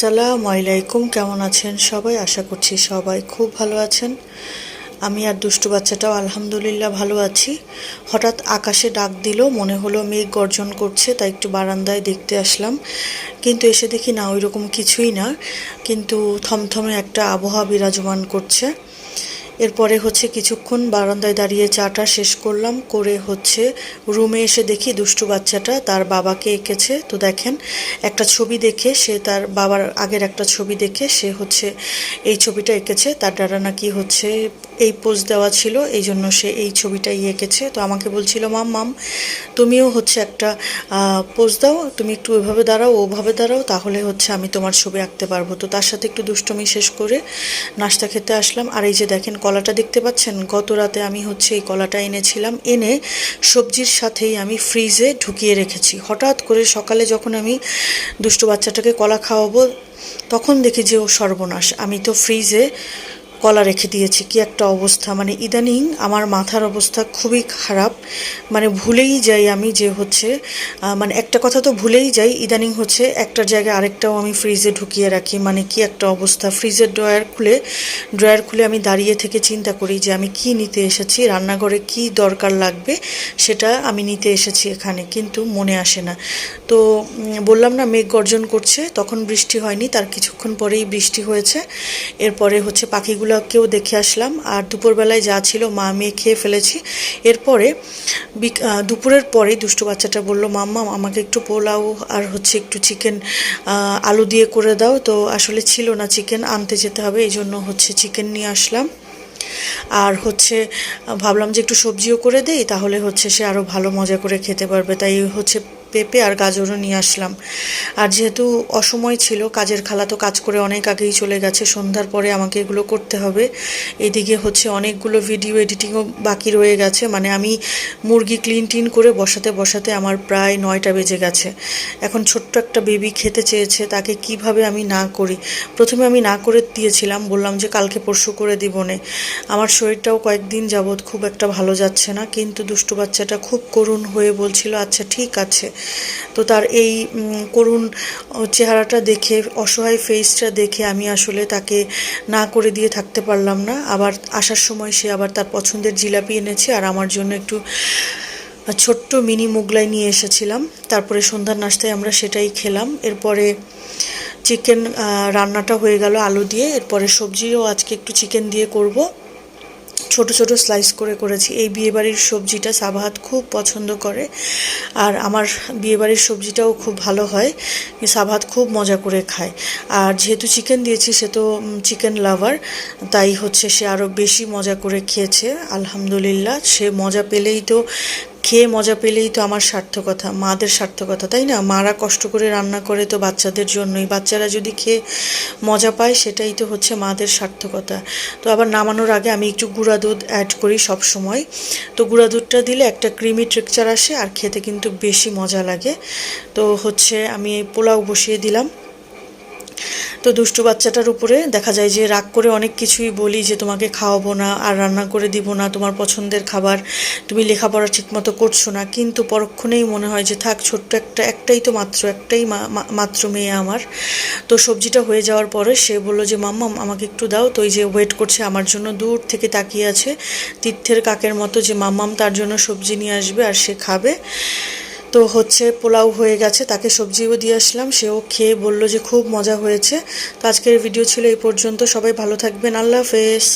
আসসালামু আলাইকুম, কেমন আছেন সবাই? আশা করছি সবাই খুব ভালো আছেন। আমি আর দুষ্টু বাচ্চাটাও আলহামদুলিল্লাহ ভালো আছি। হঠাৎ আকাশে ডাক দিল, মনে হলো মেঘ গর্জন করছে, তাই একটু বারান্দায় দেখতে আসলাম। কিন্তু এসে দেখি না ওই রকম কিছুই না। কিন্তু থমথমে একটা আবহাওয়া বিরাজমান করছে। এরপরে হচ্ছে কিছুক্ষণ বারান্দায় দাঁড়িয়ে চাটা শেষ করলাম, করে হচ্ছে রুমে এসে দেখি দুষ্টু বাচ্চাটা তার বাবাকে এঁকেছে। তো দেখেন, একটা ছবি দেখে সে তার বাবার আগের একটা ছবি দেখে সে হচ্ছে এই ছবিটা এঁকেছে। তার দ্বারা নাকি হচ্ছে এই পোজ দেওয়া ছিল, এই জন্য সে এই ছবিটাই এঁকেছে। তো আমাকে বলছিল, মাম মাম, তুমিও হচ্ছে একটা পোজ দাও, তুমি একটু ওইভাবে দাঁড়াও, ওভাবে দাঁড়াও, তাহলে হচ্ছে আমি তোমার ছবি আঁকতে পারব। তো তার সাথে একটু দুষ্টমি শেষ করে নাস্তা খেতে আসলাম। আর এই যে দেখেন, কলাটা দেখতে পাচ্ছেন? গত রাতে আমি হচ্ছে এই কলাটা এনেছিলাম, এনে সবজির সাথেই আমি ফ্রিজে ঢুকিয়ে রেখেছি। হঠাৎ করে সকালে যখন আমি দুষ্টু বাচ্চাটাকে কলা খাওয়াবো, তখন দেখি যে ও সর্বনাশ। আমি তো ফ্রিজে কলা রেখে দিয়েছি, কি একটা অবস্থা। মানে ইদানিং আমার মাথার অবস্থা খুবই খারাপ। মানে ভুলেই যাই আমি যে হচ্ছে মানে একটা কথা তো ভুলেই যাই, ইদানিং হচ্ছে একটার জায়গায় আরেকটাও আমি ফ্রিজে ঢুকিয়ে রাখি। মানে কি একটা অবস্থা। ফ্রিজের ড্রয়ার খুলে ড্রয়ার খুলে আমি দাঁড়িয়ে থেকে চিন্তা করি যে আমি কি নিতে এসেছি, রান্নাঘরে কি দরকার লাগবে, সেটা আমি নিতে এসেছি এখানে, কিন্তু মনে আসে না। তো বললাম না মেঘ গর্জন করছে, তখন বৃষ্টি হয়নি, তার কিছুক্ষণ পরেই বৃষ্টি হয়েছে। এরপরে হচ্ছে পাখিগুলোকেও দেখে আসলাম। আর দুপুরবেলায় যা ছিল মা মেয়ে খেয়ে ফেলেছি। এরপরে দুপুরের পরে দুষ্টু বাচ্চাটা বলল, মাম্মা, আমাকে একটু পোলাও আর হচ্ছে একটু চিকেন আলু দিয়ে করে দাও। তো আসলে ছিল না চিকেন, আনতে যেতে হবে, এই জন্য হচ্ছে চিকেন নিয়ে আসলাম। আর হচ্ছে ভাবলাম যে একটু সবজিও করে দেই, তাহলে হচ্ছে সে আরও ভালো মজা করে খেতে পারবে। তাই হচ্ছে পেঁপে আর গাজরও নিয়ে আসলাম। আর যেহেতু অসময় ছিল, কাজের খালা তো কাজ করে অনেক আগেই চলে গেছে, সন্ধ্যার পরে আমাকে এগুলো করতে হবে। এদিকে হচ্ছে অনেকগুলো ভিডিও এডিটিংও বাকি রয়ে গেছে মানে আমি মুরগি ক্লিন টিন করে বসাতে বসাতে আমার প্রায় নয়টা বেজে গেছে। এখন ছোট্ট একটা বেবি খেতে চেয়েছে, তাকে কীভাবে আমি না করি? প্রথমে আমি না করে দিয়েছিলাম, বললাম যে কালকে পরশু করে দিবনে আমার শরীরটাও কয়েকদিন যাবৎ খুব একটা ভালো যাচ্ছে না, কিন্তু দুষ্টু বাচ্চাটা খুব করুণ হয়ে বলছিল আচ্ছা ঠিক আছে। তো তার এই করুণ চেহারাটা দেখে, অসহায় ফেসটা দেখে আমি আসলে তাকে না করে দিয়ে থাকতে পারলাম না। আবার আসার সময় সে আবার তার পছন্দের জিলাপি এনেছে আর আমার জন্য একটু ছোট্ট মিনি মোগলাই নিয়ে এসেছিলাম। তারপরে সন্ধ্যার নাস্তায় আমরা সেটাই খেলাম। এরপরে চিকেন রান্নাটা হয়ে গেল আলু দিয়ে। এরপরে সবজিও আজকে একটু চিকেন দিয়ে করব। ছোট ছোট স্লাইস করে করেছি। এই বিয়েবাড়ির সবজিটা সাবাহাত খুব পছন্দ করে। আর আমার বিয়েবাড়ির সবজিটাও খুব ভালো হয়। সাবাহাত খুব মজা করে খায়। আর যেহেতু চিকেন দিয়েছি, সে তো চিকেন লাভার তাই হচ্ছে সে আরও বেশি মজা করে খেয়েছে। আলহামদুলিল্লাহ, সে মজা পেলেই তো খেয়ে মজা পেলেই তো আমার সার্থকতা, মাদের সার্থকতা, তাই না? মারা কষ্ট করে রান্না করে তো বাচ্চাদের জন্যই। বাচ্চারা যদি খেয়ে মজা পায়, সেটাই তো হচ্ছে মাদের সার্থকতা। তো আবার নামানোর আগে আমি একটু গুঁড়া দুধ অ্যাড করি সব সময় তো গুঁড়া দুধটা দিলে একটা ক্রিমি টেক্সচার আসে আর খেতে কিন্তু বেশি মজা লাগে। তো হচ্ছে আমি পোলাও বসিয়ে দিলাম। তো দুষ্টু বাচ্চাটার উপরে দেখা যায় যে রাগ করে অনেক কিছুই বলি যে তোমাকে খাওয়াবো না, আর রান্না করে দিব না, তোমার পছন্দের খাবার তুমি লেখাপড়া ঠিকমতো করছ না। কিন্তু পরক্ষণেই মনে হয় যে থাক, ছোট্ট একটা, একটাই তো মাত্র, একটাই মাত্র মেয়ে আমার। তো সবজিটা হয়ে যাওয়ার পরে সে বলল যে, মাম্মা, আমাকে একটু দাও। তো এই যে ওয়েট করছে, আমার জন্য দূর থেকে তাকিয়ে আছে তীর্থের কাকের মতো যে, মাম্মাম, তার জন্য সবজি নিয়ে আসবে আর সে খাবে। তো হচ্ছে পোলাও হয়ে গেছে, তাকে সবজিও দিয়ে আসলাম, সেও খেয়ে বলল যে খুব মজা হয়েছে। তো আজকের ভিডিও ছিল এই পর্যন্ত, সবাই ভালো থাকবেন, আল্লাহ হাফেজ।